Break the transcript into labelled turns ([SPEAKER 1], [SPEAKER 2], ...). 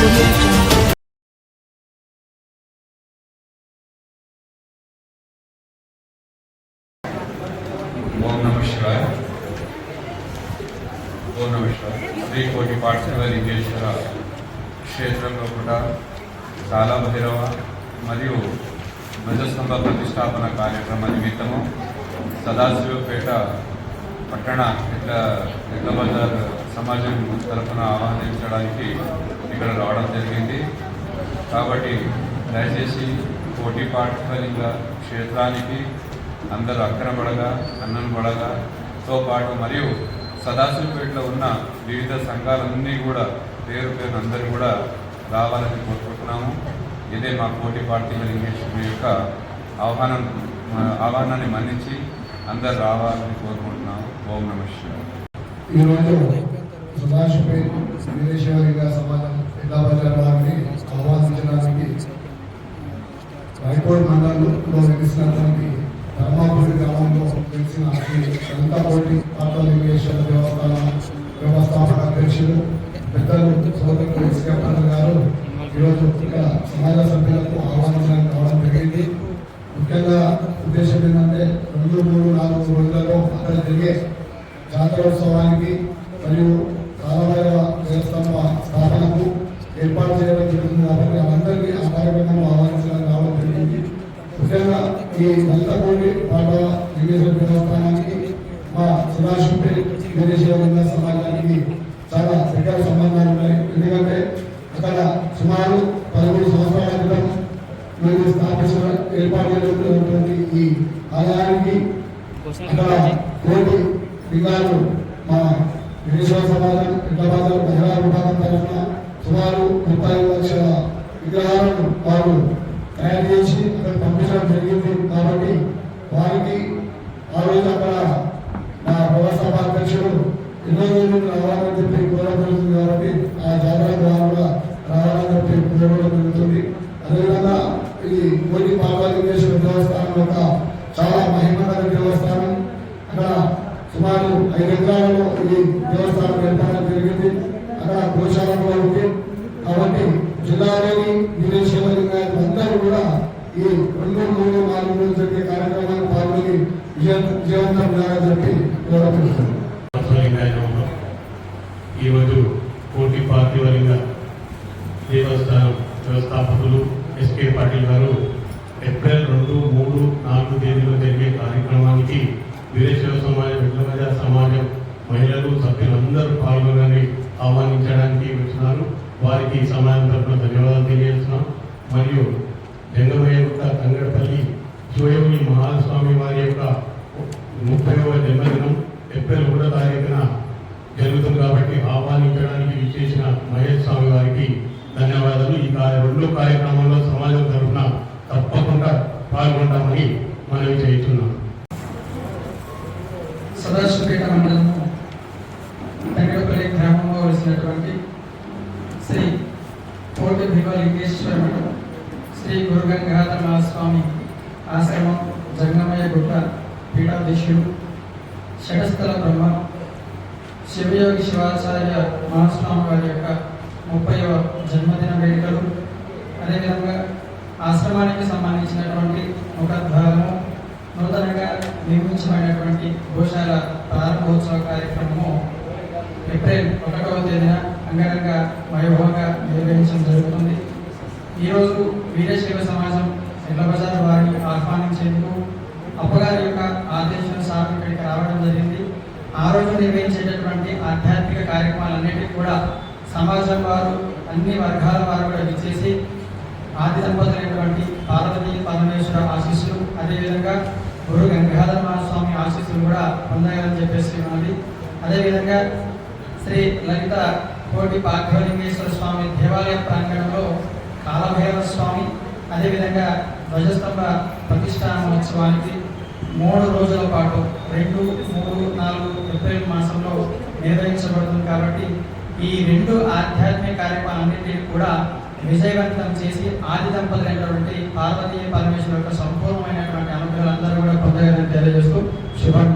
[SPEAKER 1] ಓಂ ನಮಃ ಶಿವಾಯ ಓಂ ನಮಃ ಶಿವಾಯ ಶ್ರೀ ಕೋಟಿ ಪಾರ್ಥಿವಲಿಂಗೇಶ್ವರ క్షేత్రంలో కూడా చాలా నిమిత్తము సదాశివపేట పట్టణ ఇట్ల ఇట్ల బజార్ సమాజం తరఫున ఆహ్వానించడానికి ఇక్కడ రావడం జరిగింది. కాబట్టి దయచేసి పోటీ పాఠశాలింగ క్షేత్రానికి అందరూ అక్కరబడగా అన్నం పడగాతో పాటు మరియు సదాశివపేటలో ఉన్న వివిధ సంఘాలన్నీ కూడా పేరు పేరు అందరూ కూడా రావాలని కోరుకుంటున్నాము. ఇదే మా పోటీ పార్టీల లింగేశ్వరి యొక్క ఆహ్వానం ఆహ్వానాన్ని మన్నించి అందరు రావాలని కోరుకుంటున్నాము. ఓం నమ శివాయ.
[SPEAKER 2] ఈరోజు సుభాష్పై వీరేశ్వరిగా సమాజం ఇలాబాద్ ఆహ్వానించడానికి రైకోడ్ మండలంలో వెలిసినటువంటి ధర్మాపురి గ్రామంలో వెలిసిన శ్రీ అనంతకోటి పాత్రలింగేశ్వర దేవస్థాన వ్యవస్థాపక అధ్యక్షులు పెద్దలు గారు ఈరోజు ఇక్కడ సమాజ సభ్యులకు ఆహ్వానించడానికి రావడం జరిగింది. ముఖ్యంగా ఉద్దేశం ఏంటంటే రెండు మూడు నాలుగు రోజులలో అక్కడ జరిగే జాతరోత్సవానికి మరియు కాలభైరవ దేవస్థాన స్థాపనకు ఏర్పాటు చేయడం జరుగుతుంది కాబట్టి అందరికీ ఆ కార్యక్రమం ఆహ్వానించడానికి రావడం జరిగింది ముఖ్యంగా ఈ దేవస్థానానికి మా సమాజానికి చాలా దగ్గర సంబంధాలు ఉన్నాయి ఎందుకంటే అక్కడ సుమారు పదమూడు సంవత్సరాల క్రితం మేము స్థాపించిన ఏర్పాటు చేసినటువంటి ఈ ఆలయానికి అక్కడ కోటి లింగాలు మా విదేశీయ సమాజం హైదరాబాద్ మహిళా విభాగం తరఫున సుమారు ముప్పై లక్షల విగ్రహాలను వారు తయారు చేసి అక్కడ పంపించడం జరిగింది కాబట్టి వారికి ఆ రోజు అక్కడ మా వ్యవస్థాపక అధ్యక్షుడు ఎన్నో రోజులు రావాలని చెప్పి కోరడం జరుగుతుంది కాబట్టి ఆ జాతర ద్వారా కూడా రావాలని కోరడం జరుగుతుంది. అదేవిధంగా ఈ కోటి పార్వతీశ్వర దేవస్థానం యొక్క చాలా మహిమగల దేవస్థానం. అక్కడ సుమారు ఐదు ఎకరాలలో ఈ దేవస్థానం నిర్మాణం జరిగింది. అక్కడ గోశాల కూడా ఉంది. కాబట్టి జిల్లాలోని విదేశీయులు అందరూ కూడా ఈ రెండు మూడు నాలుగు రోజులు జరిగే కార్యక్రమాన్ని పాల్గొని విజయవంతం చేయాలని చెప్పి కోరబడుతుంది
[SPEAKER 3] ఈరోజు కోటి పార్థివలింగ దేవస్థానం వ్యవస్థాపకులు ఎస్కే పాటిల్ గారు ఏప్రిల్ రెండు మూడు నాలుగు తేదీలో జరిగే కార్యక్రమానికి వీరేశ్వర సమాజం విద్యమజ సమాజం మహిళలు సభ్యులందరూ పాల్గొనని ఆహ్వానించడానికి వచ్చినారు. వారికి సమాజం తరఫున ధన్యవాదాలు తెలియజేస్తున్నాం. మరియు జంగమయ్య యొక్క తంగడపల్లి శివయోగి మహాస్వామి వారి యొక్క ముప్పైవ జన్మదినం ఏప్రిల్ ఒకటో తారీఖున చేసిన మహేష్ స్వామి గారికి ధన్యవాదాలు. ఈ రెండు కార్యక్రమంలో సమాజం తరఫున తప్పకుండా పాల్గొంటామని మనవి చేస్తున్నాం
[SPEAKER 4] సదాశివపేట వెంకటపల్లి గ్రామంలో శ్రీ కోటి భీమలింగేశ్వర మఠం శ్రీ గురుగంగాధర మహాస్వామి ఆశ్రమం జంగమయ్య గుట్ట పీఠాధీశుడు షటస్థల బ్రహ్మ శివయోగి శివాచార్య మహాస్వామి వారి యొక్క ముప్పైవ జన్మదిన వేడుకలు అదేవిధంగా ఆశ్రమానికి సంబంధించినటువంటి ముఖద్వారము నూతనంగా నిర్మించబడినటువంటి భూషాల ప్రారంభోత్సవ కార్యక్రమము ఏప్రిల్ ఒకటవ తేదీన అంగరంగ వైభవంగా నిర్వహించడం జరుగుతుంది. ఈరోజు వీరశైవ సమాజం ఎల్లబజార్ వారిని ఆహ్వానించేందుకు అప్పగారి యొక్క ఆదేశానుసారం ఇక్కడికి రావడం జరిగింది. ఆ రోజు నిర్వహించేటటువంటి ఆధ్యాత్మిక కార్యక్రమాలన్నిటికీ కూడా సమాజం వారు అన్ని వర్గాల వారు కూడా విచ్చేసి ఆది దంపతులైనటువంటి పార్వతీ పరమేశ్వర ఆశీస్సులు అదేవిధంగా గురు గంగాధర మహాస్వామి ఆశీస్సులు కూడా పొందాలని చెప్పేసి ఉన్నది. అదేవిధంగా శ్రీ లలిత కోటి పార్థవలింగేశ్వర స్వామి దేవాలయ ప్రాంగణంలో కాలభైరవ స్వామి అదేవిధంగా ధ్వజస్తంభ ప్రతిష్టాన ఉత్సవానికి మూడు రోజుల పాటు రెండు మూడు నాలుగు ఏప్రిల్ మాసంలో నిర్వహించబడుతుంది కాబట్టి ఈ రెండు ఆధ్యాత్మిక కార్యక్రమాలన్నింటినీ కూడా విజయవంతం చేసి ఆది దంపతులైనటువంటి పార్వతీయ పరమేశ్వర యొక్క సంపూర్ణమైనటువంటి అనుగ్రహాలు అందరూ కూడా పొందగలని తెలియజేస్తూ శుభం.